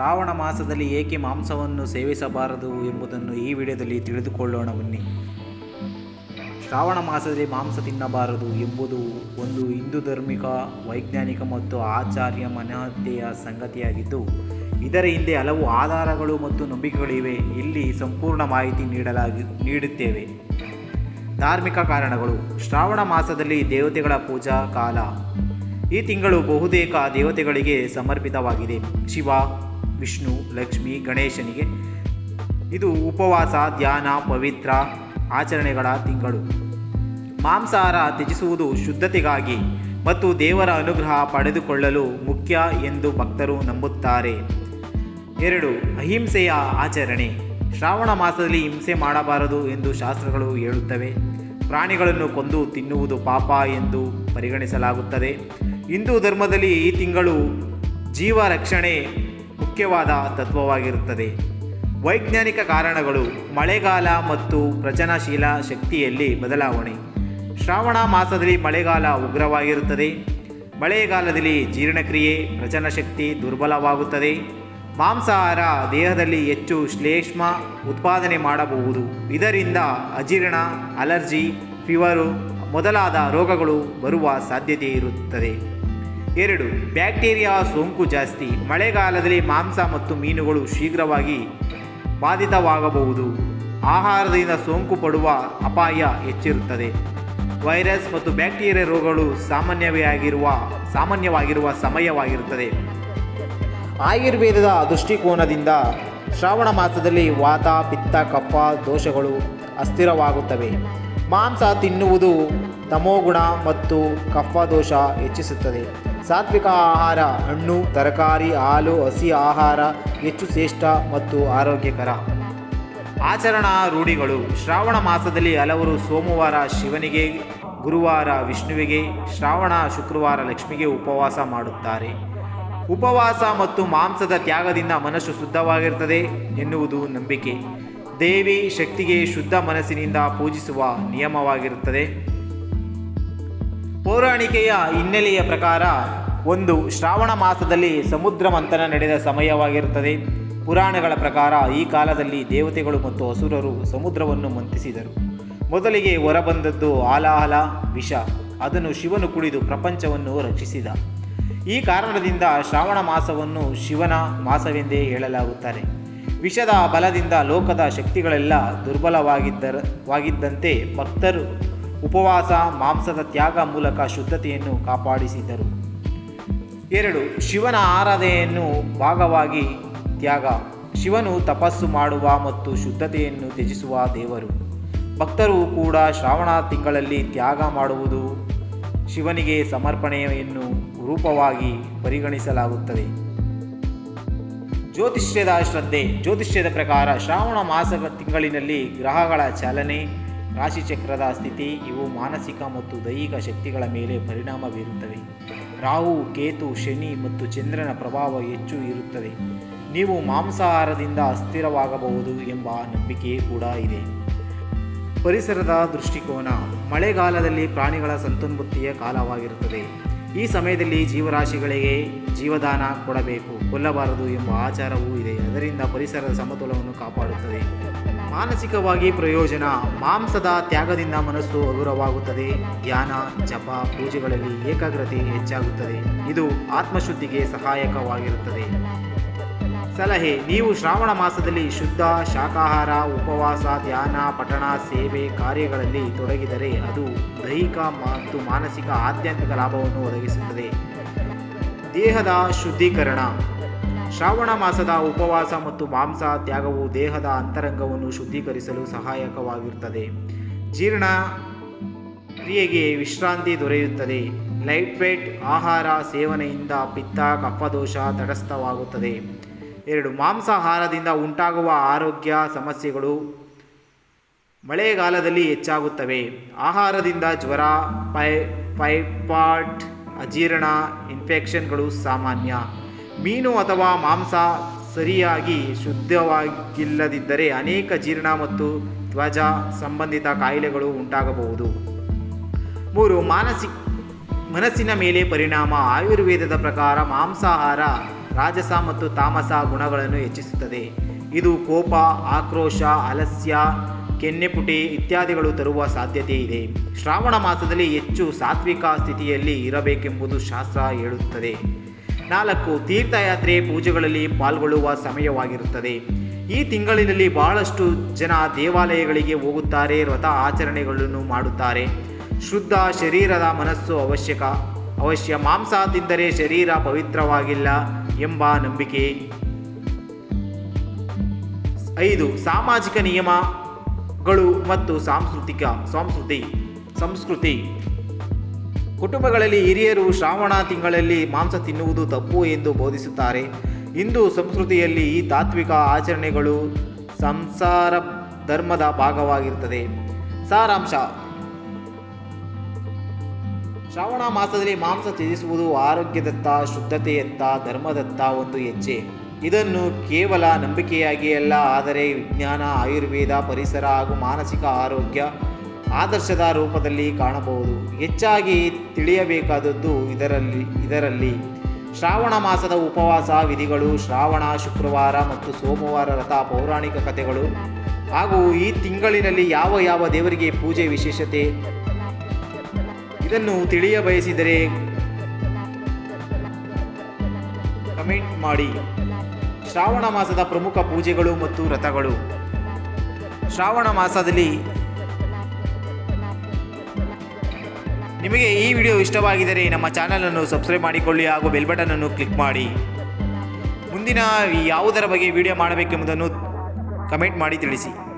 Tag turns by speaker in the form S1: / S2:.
S1: ಶ್ರಾವಣ ಮಾಸದಲ್ಲಿ ಏಕೆ ಮಾಂಸವನ್ನು ಸೇವಿಸಬಾರದು ಎಂಬುದನ್ನು ಈ ವಿಡಿಯೋದಲ್ಲಿ ತಿಳಿದುಕೊಳ್ಳೋಣ ಬನ್ನಿ. ಶ್ರಾವಣ ಮಾಸದಲ್ಲಿ ಮಾಂಸ ತಿನ್ನಬಾರದು ಎಂಬುದು ಒಂದು ಹಿಂದೂ ಧಾರ್ಮಿಕ, ವೈಜ್ಞಾನಿಕ ಮತ್ತು ಆಚಾರ್ಯ ಮನಹತ್ಯೆಯ ಸಂಗತಿಯಾಗಿದ್ದು, ಇದರ ಹಿಂದೆ ಹಲವು ಆಧಾರಗಳು ಮತ್ತು ನಂಬಿಕೆಗಳಿವೆ. ಇಲ್ಲಿ ಸಂಪೂರ್ಣ ಮಾಹಿತಿ ನೀಡಲಾಗಿ, ನೀಡುತ್ತೇವೆ. ಧಾರ್ಮಿಕ ಕಾರಣಗಳು. ಶ್ರಾವಣ ಮಾಸದಲ್ಲಿ ದೇವತೆಗಳ ಪೂಜಾ ಕಾಲ. ಈ ತಿಂಗಳು ಬಹುತೇಕ ದೇವತೆಗಳಿಗೆ ಸಮರ್ಪಿತವಾಗಿದೆ. ಶಿವ ವಿಷ್ಣು, ಲಕ್ಷ್ಮಿ, ಗಣೇಶನಿಗೆ. ಇದು ಉಪವಾಸ, ಧ್ಯಾನ, ಪವಿತ್ರ ಆಚರಣೆಗಳ ತಿಂಗಳು. ಮಾಂಸಾಹಾರ ತ್ಯಜಿಸುವುದು ಶುದ್ಧತೆಗಾಗಿ ಮತ್ತು ದೇವರ ಅನುಗ್ರಹ ಪಡೆದುಕೊಳ್ಳಲು ಮುಖ್ಯ ಎಂದು ಭಕ್ತರು ನಂಬುತ್ತಾರೆ. ಎರಡು, ಅಹಿಂಸೆಯ ಆಚರಣೆ. ಶ್ರಾವಣ ಮಾಸದಲ್ಲಿ ಹಿಂಸೆ ಮಾಡಬಾರದು ಎಂದು ಶಾಸ್ತ್ರಗಳು ಹೇಳುತ್ತವೆ. ಪ್ರಾಣಿಗಳನ್ನು ಕೊಂದು ತಿನ್ನುವುದು ಪಾಪ ಎಂದು ಪರಿಗಣಿಸಲಾಗುತ್ತದೆ. ಹಿಂದೂ ಧರ್ಮದಲ್ಲಿ ಈ ತಿಂಗಳು ಜೀವ ರಕ್ಷಣೆ ಮುಖ್ಯವಾದ ತತ್ವವಾಗಿರುತ್ತದೆ. ವೈಜ್ಞಾನಿಕ ಕಾರಣಗಳು ಮಳೆಗಾಲ ಮತ್ತು ಪ್ರಚನಶೀಲ ಶಕ್ತಿಯಲ್ಲಿ ಬದಲಾವಣೆ. ಶ್ರಾವಣ ಮಾಸದಲ್ಲಿ ಮಳೆಗಾಲ ಉಗ್ರವಾಗಿರುತ್ತದೆ. ಮಳೆಗಾಲದಲ್ಲಿ ಜೀರ್ಣಕ್ರಿಯೆ ಪ್ರಚನಶಕ್ತಿ ದುರ್ಬಲವಾಗುತ್ತದೆ. ಮಾಂಸಾಹಾರ ದೇಹದಲ್ಲಿ ಹೆಚ್ಚು ಶ್ಲೇಷ್ಮ ಉತ್ಪಾದನೆ ಮಾಡಬಹುದು. ಇದರಿಂದ ಅಜೀರ್ಣ, ಅಲರ್ಜಿ, ಫೀವರು ಮೊದಲಾದ ರೋಗಗಳು ಬರುವ ಸಾಧ್ಯತೆ ಇರುತ್ತದೆ ಎರಡು, ಬ್ಯಾಕ್ಟೀರಿಯಾ ಸೋಂಕು ಜಾಸ್ತಿ, ಮಳೆಗಾಲದಲ್ಲಿ ಮಾಂಸ ಮತ್ತು ಮೀನುಗಳು ಶೀಘ್ರವಾಗಿ ಬಾಧಿತವಾಗಬಹುದು. ಆಹಾರದಿಂದ ಸೋಂಕು ಪಡುವ ಅಪಾಯ ಹೆಚ್ಚಿರುತ್ತದೆ. ವೈರಸ್ ಮತ್ತು ಬ್ಯಾಕ್ಟೀರಿಯಾ ರೋಗಗಳು ಸಾಮಾನ್ಯವೇ ಆಗಿರುವ, ಸಾಮಾನ್ಯವಾಗಿರುವ ಸಮಯವಾಗಿರುತ್ತದೆ. ಆಯುರ್ವೇದದ ದೃಷ್ಟಿಕೋನದಿಂದ ಶ್ರಾವಣ ಮಾಸದಲ್ಲಿ ವಾತ, ಪಿತ್ತ, ಕಫ, ದೋಷಗಳು ಅಸ್ಥಿರವಾಗುತ್ತವೆ. ಮಾಂಸ ತಿನ್ನುವುದು ತಮೋಗುಣ ಮತ್ತು ಕಫ ದೋಷ ಹೆಚ್ಚಿಸುತ್ತದೆ. ಸಾತ್ವಿಕ ಆಹಾರ, ಹಣ್ಣು, ತರಕಾರಿ, ಹಾಲು, ಹಸಿ ಆಹಾರ, ಹೆಚ್ಚು ಶ್ರೇಷ್ಠ ಮತ್ತು ಆರೋಗ್ಯಕರ. ಆಚರಣಾ ರೂಢಿಗಳು. ಶ್ರಾವಣ ಮಾಸದಲ್ಲಿ ಹಲವರು ಸೋಮವಾರ ಶಿವನಿಗೆ, ಗುರುವಾರ ವಿಷ್ಣುವಿಗೆ, ಶ್ರಾವಣ ಶುಕ್ರವಾರ ಲಕ್ಷ್ಮಿಗೆ ಉಪವಾಸ ಮಾಡುತ್ತಾರೆ. ಉಪವಾಸ ಮತ್ತು ಮಾಂಸದ ತ್ಯಾಗದಿಂದ ಮನಸ್ಸು ಶುದ್ಧವಾಗಿರುತ್ತದೆ ಎನ್ನುವುದು ನಂಬಿಕೆ. ದೇವಿ ಶಕ್ತಿಗೆ ಶುದ್ಧ ಮನಸ್ಸಿನಿಂದ ಪೂಜಿಸುವ ನಿಯಮವಾಗಿರುತ್ತದೆ. ಪೌರಾಣಿಕೆಯ ಹಿನ್ನೆಲೆಯ ಪ್ರಕಾರ ಒಂದು ಶ್ರಾವಣ ಮಾಸದಲ್ಲಿ ಸಮುದ್ರ ಮಂಥನ ನಡೆದ ಸಮಯವಾಗಿರುತ್ತದೆ. ಪುರಾಣಗಳ ಪ್ರಕಾರ ಈ ಕಾಲದಲ್ಲಿ ದೇವತೆಗಳು ಮತ್ತು ಅಸುರರು ಸಮುದ್ರವನ್ನು ಮಂಥಿಸಿದರು. ಮೊದಲಿಗೆ ಹೊರಬಂದದ್ದು ಆಲಾಹಲ, ವಿಷ, ಅದನ್ನು ಶಿವನು ಕುಡಿದು ಪ್ರಪಂಚವನ್ನು ರಕ್ಷಿಸಿದ. ಈ ಕಾರಣದಿಂದ ಶ್ರಾವಣ ಮಾಸವನ್ನು ಶಿವನ ಮಾಸವೆಂದೇ ಹೇಳಲಾಗುತ್ತಾರೆ. ವಿಷದ ಬಲದಿಂದ ಲೋಕದ ಶಕ್ತಿಗಳೆಲ್ಲ ದುರ್ಬಲವಾಗಿದ್ದರ ವಾಗಿದ್ದಂತೆ ಭಕ್ತರು ಉಪವಾಸ, ಮಾಂಸದ ತ್ಯಾಗ ಮೂಲಕ ಶುದ್ಧತೆಯನ್ನು ಕಾಪಾಡಿಸಿದರು. ಎರಡು, ಶಿವನ ಆರಾಧನೆಯನ್ನು ಭಾಗವಾಗಿ ತ್ಯಾಗ. ಶಿವನು ತಪಸ್ಸು ಮಾಡುವ ಮತ್ತು ಶುದ್ಧತೆಯನ್ನು ತ್ಯಜಿಸುವ ದೇವರು. ಭಕ್ತರು ಕೂಡ ಶ್ರಾವಣ ತಿಂಗಳಲ್ಲಿ ತ್ಯಾಗ ಮಾಡುವುದು ಶಿವನಿಗೆ ಸಮರ್ಪಣೆಯನ್ನು ರೂಪವಾಗಿ ಪರಿಗಣಿಸಲಾಗುತ್ತದೆ. ಜ್ಯೋತಿಷ್ಯದ ಶ್ರದ್ಧೆ. ಜ್ಯೋತಿಷ್ಯದ ಪ್ರಕಾರ ಶ್ರಾವಣ ಮಾಸ ತಿಂಗಳಿನಲ್ಲಿ ಗ್ರಹಗಳ ಚಾಲನೆ ರಾಶಿಚಕ್ರದ ಸ್ಥಿತಿ, ಇವು ಮಾನಸಿಕ ಮತ್ತು ದೈಹಿಕ ಶಕ್ತಿಗಳ ಮೇಲೆ ಪರಿಣಾಮ ಬೀರುತ್ತವೆ. ರಾಹು, ಕೇತು, ಶನಿ ಮತ್ತು ಚಂದ್ರನ ಪ್ರಭಾವ ಹೆಚ್ಚು ಇರುತ್ತದೆ. ನೀವು ಮಾಂಸಾಹಾರದಿಂದ ಅಸ್ಥಿರವಾಗಬಹುದು ಎಂಬ ನಂಬಿಕೆ ಕೂಡ ಇದೆ. ಪರಿಸರದ ದೃಷ್ಟಿಕೋನ, ಮಳೆಗಾಲದಲ್ಲಿ ಪ್ರಾಣಿಗಳ ಸಂತೋನ್ಮುತ್ತಿಯ ಕಾಲವಾಗಿರುತ್ತದೆ. ಈ ಸಮಯದಲ್ಲಿ ಜೀವರಾಶಿಗಳಿಗೆ ಜೀವದಾನ ಕೊಡಬೇಕು, ಕೊಲ್ಲಬಾರದು ಎಂಬ ಆಚಾರವೂ ಇದೆ. ಅದರಿಂದ ಪರಿಸರದ ಸಮತೋಲವನ್ನು ಕಾಪಾಡುತ್ತದೆ. ಮಾನಸಿಕವಾಗಿ ಪ್ರಯೋಜನ ಮಾಂಸದ ತ್ಯಾಗದಿಂದ ಮನಸ್ಸು ಹಗುರವಾಗುತ್ತದೆ. ಧ್ಯಾನ ಜಪ, ಪೂಜೆಗಳಲ್ಲಿ ಏಕಾಗ್ರತೆ ಹೆಚ್ಚಾಗುತ್ತದೆ. ಇದು ಆತ್ಮಶುದ್ಧಿಗೆ ಸಹಾಯಕವಾಗಿರುತ್ತದೆ. ಸಲಹೆ, ನೀವು ಶ್ರಾವಣ ಮಾಸದಲ್ಲಿ ಶುದ್ಧ ಶಾಖಾಹಾರ, ಉಪವಾಸ, ಧ್ಯಾನ, ಪಠಣ, ಸೇವೆ ಕಾರ್ಯಗಳಲ್ಲಿ ತೊಡಗಿದರೆ ಅದು ದೈಹಿಕ ಮತ್ತು ಮಾನಸಿಕ ಆಧ್ಯಾತ್ಮಿಕ ಲಾಭವನ್ನು ಒದಗಿಸುತ್ತದೆ. ದೇಹದ ಶುದ್ಧೀಕರಣ. ಶ್ರಾವಣ ಮಾಸದ ಉಪವಾಸ ಮತ್ತು ಮಾಂಸ ತ್ಯಾಗವು ದೇಹದ ಅಂತರಂಗವನ್ನು ಶುದ್ಧೀಕರಿಸಲು ಸಹಾಯಕವಾಗಿರುತ್ತದೆ. ಜೀರ್ಣ ಕ್ರಿಯೆಗೆ ವಿಶ್ರಾಂತಿ ದೊರೆಯುತ್ತದೆ. ಲೈಟ್ ವೇಟ್ ಆಹಾರ ಸೇವನೆಯಿಂದ ಪಿತ್ತ, ಕಫದೋಷ ತಟಸ್ಥವಾಗುತ್ತದೆ. ಎರಡು, ಮಾಂಸಾಹಾರದಿಂದ ಉಂಟಾಗುವ ಆರೋಗ್ಯ ಸಮಸ್ಯೆಗಳು ಮಳೆಗಾಲದಲ್ಲಿ ಹೆಚ್ಚಾಗುತ್ತವೆ. ಆಹಾರದಿಂದ ಜ್ವರ, ಪೈ, ಪೈಪಾಟ್, ಅಜೀರ್ಣ, ಇನ್ಫೆಕ್ಷನ್ಗಳು ಸಾಮಾನ್ಯ. ಮೀನು ಅಥವಾ ಮಾಂಸ ಸರಿಯಾಗಿ ಶುದ್ಧವಾಗಿಲ್ಲದಿದ್ದರೆ ಅನೇಕ ಜೀರ್ಣ ಮತ್ತು ತ್ವಜ ಸಂಬಂಧಿತ ಕಾಯಿಲೆಗಳು ಉಂಟಾಗಬಹುದು. ಮೂರು, ಮಾನಸಿಕ, ಮನಸ್ಸಿನ ಮೇಲೆ ಪರಿಣಾಮ ಆಯುರ್ವೇದದ ಪ್ರಕಾರ ಮಾಂಸಾಹಾರ ರಾಜಸ ಮತ್ತು ತಾಮಸ ಗುಣಗಳನ್ನು ಹೆಚ್ಚಿಸುತ್ತದೆ. ಇದು ಕೋಪ, ಆಕ್ರೋಶ, ಅಲಸ್ಯ, ಕೆನ್ನೆಪುಟಿ ಇತ್ಯಾದಿಗಳು ತರುವ ಸಾಧ್ಯತೆ ಇದೆ. ಶ್ರಾವಣ ಮಾಸದಲ್ಲಿ ಹೆಚ್ಚು ಸಾತ್ವಿಕ ಸ್ಥಿತಿಯಲ್ಲಿ ಇರಬೇಕೆಂಬುದು ಶಾಸ್ತ್ರ ಹೇಳುತ್ತದೆ. ನಾಲ್ಕು ತೀರ್ಥಯಾತ್ರೆ ಪೂಜೆಗಳಲ್ಲಿ ಪಾಲ್ಗೊಳ್ಳುವ ಸಮಯವಾಗಿರುತ್ತದೆ. ಈ ತಿಂಗಳಿನಲ್ಲಿ ಬಹಳಷ್ಟು ಜನ ದೇವಾಲಯಗಳಿಗೆ ಹೋಗುತ್ತಾರೆ, ವ್ರತ ಆಚರಣೆಗಳನ್ನು ಮಾಡುತ್ತಾರೆ. ಶುದ್ಧ ಶರೀರದ ಮನಸ್ಸು ಅವಶ್ಯಕ, ಅವಶ್ಯ ಮಾಂಸ ತಿಂದರೆ ಶರೀರ ಪವಿತ್ರವಾಗಿಲ್ಲ ಎಂಬ ನಂಬಿಕೆ. ಐದು, ಸಾಮಾಜಿಕ ನಿಯಮಗಳು ಮತ್ತು ಸಾಂಸ್ಕೃತಿಕ, ಸಂಸ್ಕೃತಿ ಸಂಸ್ಕೃತಿ. ಕುಟುಂಬಗಳಲ್ಲಿ ಹಿರಿಯರು ಶ್ರಾವಣ ತಿಂಗಳಲ್ಲಿ ಮಾಂಸ ತಿನ್ನುವುದು ತಪ್ಪು ಎಂದು ಬೋಧಿಸುತ್ತಾರೆ. ಹಿಂದೂ ಸಂಸ್ಕೃತಿಯಲ್ಲಿ ಈ ತಾತ್ವಿಕ ಆಚರಣೆಗಳು ಸಂಸಾರ ಧರ್ಮದ ಭಾಗವಾಗಿರುತ್ತದೆ. ಸಾರಾಂಶ. ಶ್ರಾವಣ ಮಾಸದಲ್ಲಿ ಮಾಂಸ ತ್ಯಜಿಸುವುದು ಆರೋಗ್ಯದತ್ತ, ಶುದ್ಧತೆಯತ್ತ, ಧರ್ಮದತ್ತ ಒಂದು ಹೆಜ್ಜೆ. ಇದನ್ನು ಕೇವಲ ನಂಬಿಕೆಯಾಗಿ ಅಲ್ಲ ಆದರೆ ವಿಜ್ಞಾನ, ಆಯುರ್ವೇದ, ಪರಿಸರ ಹಾಗೂ ಮಾನಸಿಕ ಆರೋಗ್ಯ ಆದರ್ಶದ ರೂಪದಲ್ಲಿ ಕಾಣಬಹುದು. ಹೆಚ್ಚಾಗಿ ತಿಳಿಯಬೇಕಾದದ್ದು ಇದರಲ್ಲಿ ಇದರಲ್ಲಿ ಶ್ರಾವಣ ಮಾಸದ ಉಪವಾಸ ವಿಧಿಗಳು, ಶ್ರಾವಣ, ಶುಕ್ರವಾರ ಮತ್ತು ಸೋಮವಾರ ರಥ ಪೌರಾಣಿಕ ಕಥೆಗಳು. ಹಾಗೂ ಈ ತಿಂಗಳಿನಲ್ಲಿ ಯಾವ ಯಾವ ದೇವರಿಗೆ ಪೂಜೆ ವಿಶೇಷತೆ? ಇದನ್ನು ತಿಳಿಯ ಬಯಸಿದರೆ ಕಮೆಂಟ್ ಮಾಡಿ. ಶ್ರಾವಣ ಮಾಸದ ಪ್ರಮುಖ ಪೂಜೆಗಳು ಮತ್ತು ರಥಗಳು. ಶ್ರಾವಣ ಮಾಸದಲ್ಲಿ ನಿಮಗೆ ಈ ವಿಡಿಯೋ ಇಷ್ಟವಾಗಿದ್ದರೆ ನಮ್ಮ ಚಾನಲನ್ನು ಸಬ್ಸ್ಕ್ರೈಬ್ ಮಾಡಿಕೊಳ್ಳಿ ಹಾಗೂ ಬೆಲ್ ಅನ್ನು ಕ್ಲಿಕ್ ಮಾಡಿ. ಮುಂದಿನ ಯಾವುದರ ಬಗ್ಗೆ ವಿಡಿಯೋ ಮಾಡಬೇಕೆಂಬುದನ್ನು ಕಮೆಂಟ್ ಮಾಡಿ ತಿಳಿಸಿ.